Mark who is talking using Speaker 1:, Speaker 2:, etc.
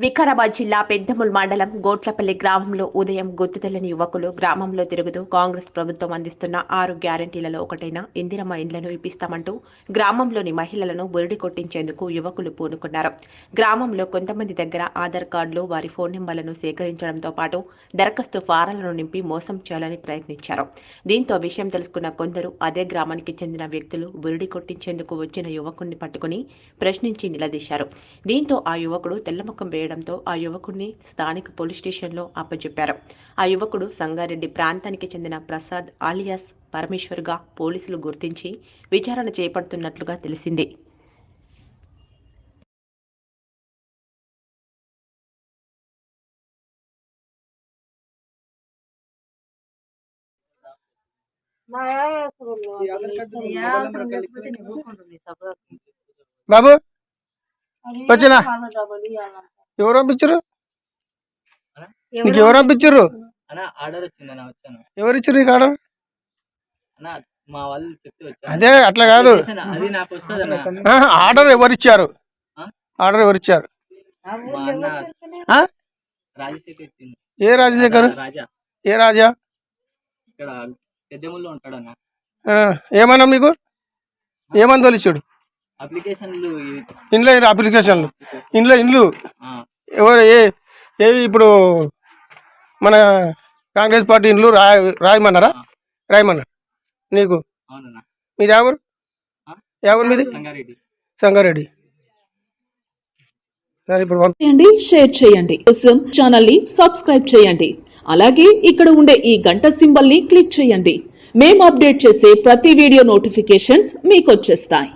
Speaker 1: వికారాబాద్ జిల్లా పెద్దముల్ మండలం గోట్లపల్లి గ్రామంలో ఉదయం గుర్తుతెల్లని యువకులు గ్రామంలో తిరుగుతూ కాంగ్రెస్ ప్రభుత్వం అందిస్తున్న ఆరు గ్యారంటీలలో ఒకటైన ఇందిరమ్మ ఇండ్లను ఇప్పిస్తామంటూ గ్రామంలోని మహిళలను బురిడి కొట్టించేందుకు యువకులు పూనుకున్నారు. గ్రామంలో కొంతమంది దగ్గర ఆధార్ కార్డులు వారి ఫోన్ నెంబర్లను సేకరించడంతో పాటు దరఖాస్తు ఫారాలను నింపి మోసం చేయాలని ప్రయత్నించారు. దీంతో విషయం తెలుసుకున్న కొందరు అదే గ్రామానికి చెందిన వ్యక్తులు బురిడి కొట్టించేందుకు వచ్చిన యువకుడిని పట్టుకుని ప్రశ్నించి నిలదీశారు. దీంతో ఆ యువకుడు తెల్లముఖం వేయడంతో ఆ యువకుడిని స్థానిక పోలీస్ స్టేషన్లో అప్పచెప్పారు ఆ యువకుడు సంగారెడ్డి ప్రాంతానికి చెందిన ప్రసాద్ ఆలియాస్ పరమేశ్వర్గా పోలీసులు గుర్తించి విచారణ చేపడుతున్నట్లుగా తెలిసింది.
Speaker 2: బాబు? వచ్చినా? ఎవరు పంపించారు? నీకు ఎవరు పంపించారు?
Speaker 3: ఆర్డర్
Speaker 2: ఎవరు ఇచ్చారు నీకు ఆర్డర్?
Speaker 3: మా వాళ్ళు
Speaker 2: అదే అట్లా కాదు.
Speaker 3: అది నాకు
Speaker 2: ఆర్డర్ ఎవరు ఇచ్చారు? ఆర్డర్ ఎవరు ఇచ్చారు? ఏ రాజశేఖర్?
Speaker 3: రాజా.
Speaker 2: ఏ రాజా? ఏమన్నా మీకు? ఏమని తోలిచ్చాడు?
Speaker 3: అప్లికేషన్లు
Speaker 2: ఇంట్లో అప్లికేషన్లు. ఇండ్లు.
Speaker 3: ఆ,
Speaker 2: ఎవరు ఏ ఏవి ఇప్పుడు మన కాంగ్రెస్ పార్టీ ఇండ్లు రాయ రాయమన్నారా? రాయమన్నారు. నీకు?
Speaker 3: అవునన్న.
Speaker 2: మీది ఎవరు? ఎవరు మీది?
Speaker 3: సంగారెడ్డి.
Speaker 2: సంగారెడ్డి. సరే ఇప్పుడు పంపి
Speaker 4: చేయండి షేర్ చేయండి. కోసం ఛానల్ని సబ్స్క్రైబ్ చేయండి. అలాగే ఇక్కడ ఉండే ఈ గంట సింబల్ని క్లిక్ చేయండి. మేము అప్డేట్ చేసే ప్రతి వీడియో నోటిఫికేషన్స్ మీకు వచ్చేస్తాయి.